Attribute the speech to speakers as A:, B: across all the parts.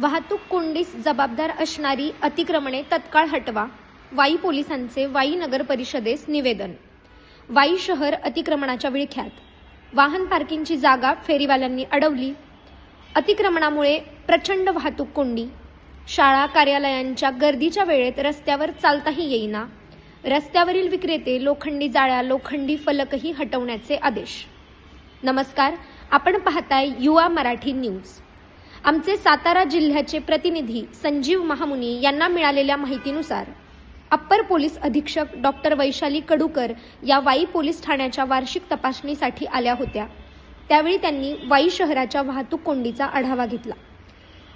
A: वाहतूक कोंडीस जबाबदार असणारी अतिक्रमणे तत्काळ हटवा. वाई पोलिसांचे वाई नगर परिषदेस निवेदन. वाई शहर अतिक्रमणाच्या विळख्यात. वाहन पार्किंगची जागा फेरीवाल्यांनी अडवली. अतिक्रमणामुळे प्रचंड वाहतूक कोंडी. शाळा कार्यालयांच्या गर्दीच्या वेळेत रस्त्यावर चालताही येईना. रस्त्यावरील विक्रेते लोखंडी जाळ्या लोखंडी फलकही हटवण्याचे आदेश. नमस्कार आपण पाहताय युवा मराठी न्यूज. आमचे सातारा जिल्ह्याचे प्रतिनिधी संजीव महामुनी यांना मिळालेल्या माहितीनुसार अप्पर पोलीस अधीक्षक डॉक्टर वैशाली कडूकर या वाई पोलीस ठाण्याच्या वार्षिक तपासणीसाठी आल्या होत्या. त्यावेळी त्यांनी वाई शहराच्या वाहतूक कोंडीचा आढावा घेतला.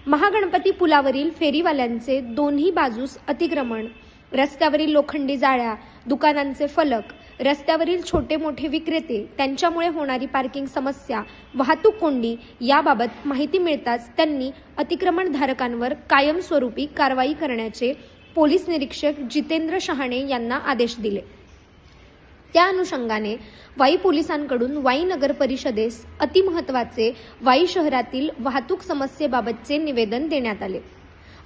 A: महागणपती पुलावरील फेरीवाल्यांचे दोन्ही बाजूस अतिक्रमण रस्त्यावरील लोखंडी जाळ्या दुकानांचे फलक रस्त्यावरील छोटे मोठे विक्रेते त्यांच्यामुळे होणारी पार्किंग समस्या वाहतूक कोंडी याबाबत माहिती मिळताच त्यांनी अतिक्रमणधारकांवर कायमस्वरूपी कारवाई करण्याचे पोलीस निरीक्षक जितेंद्र शहाणे यांना आदेश दिले. त्या अनुषंगाने वाई पोलिसांकडून वाई नगर परिषदेस अतिमहत्वाचे वाई शहरातील वाहतूक समस्येबाबतचे निवेदन देण्यात आले.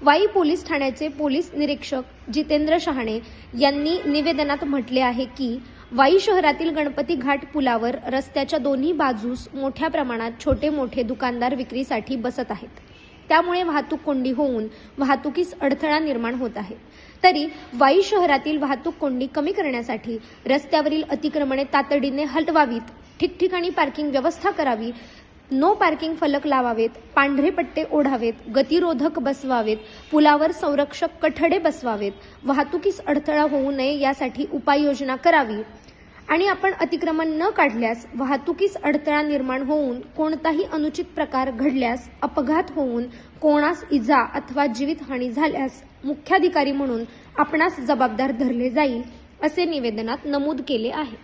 A: वाई पोलीस ठाण्याचे पोलीस निरीक्षक जितेंद्र शहाणे यांनी निवेदनात म्हटले आहे की वाई शहरातील गणपती घाट पुलावर रस्त्याच्या दोन्ही बाजूस मोठ्या प्रमाणात छोटे मोठे दुकानदार विक्रीसाठी बसत आहेत. त्यामुळे वाहतूक कोंडी होऊन वाहतुकीस अडथळा निर्माण होत आहे. तरी वाई शहरातील वाहतूक कोंडी कमी करण्यासाठी रस्त्यावरील अतिक्रमणे तातडीने हटवावीत ठिकठिकाणी पार्किंग व्यवस्था करावी नो पार्किंग फलक लावावेत पांढरे पट्टे ओढावेत गतिरोधक बसवावेत पुलावर संरक्षक कठडे बसवावेत वाहतुकीस अडथळा होऊ नये यासाठी उपाययोजना करावी. आणि आपण अतिक्रमण न काढल्यास वाहतुकीस अडथळा निर्माण होऊन कोणताही अनुचित प्रकार घडल्यास अपघात होऊन कोणास इजा अथवा जीवितहानी झाल्यास मुख्याधिकारी म्हणून आपणास जबाबदार धरले जाईल असे निवेदनात नमूद केले आहे.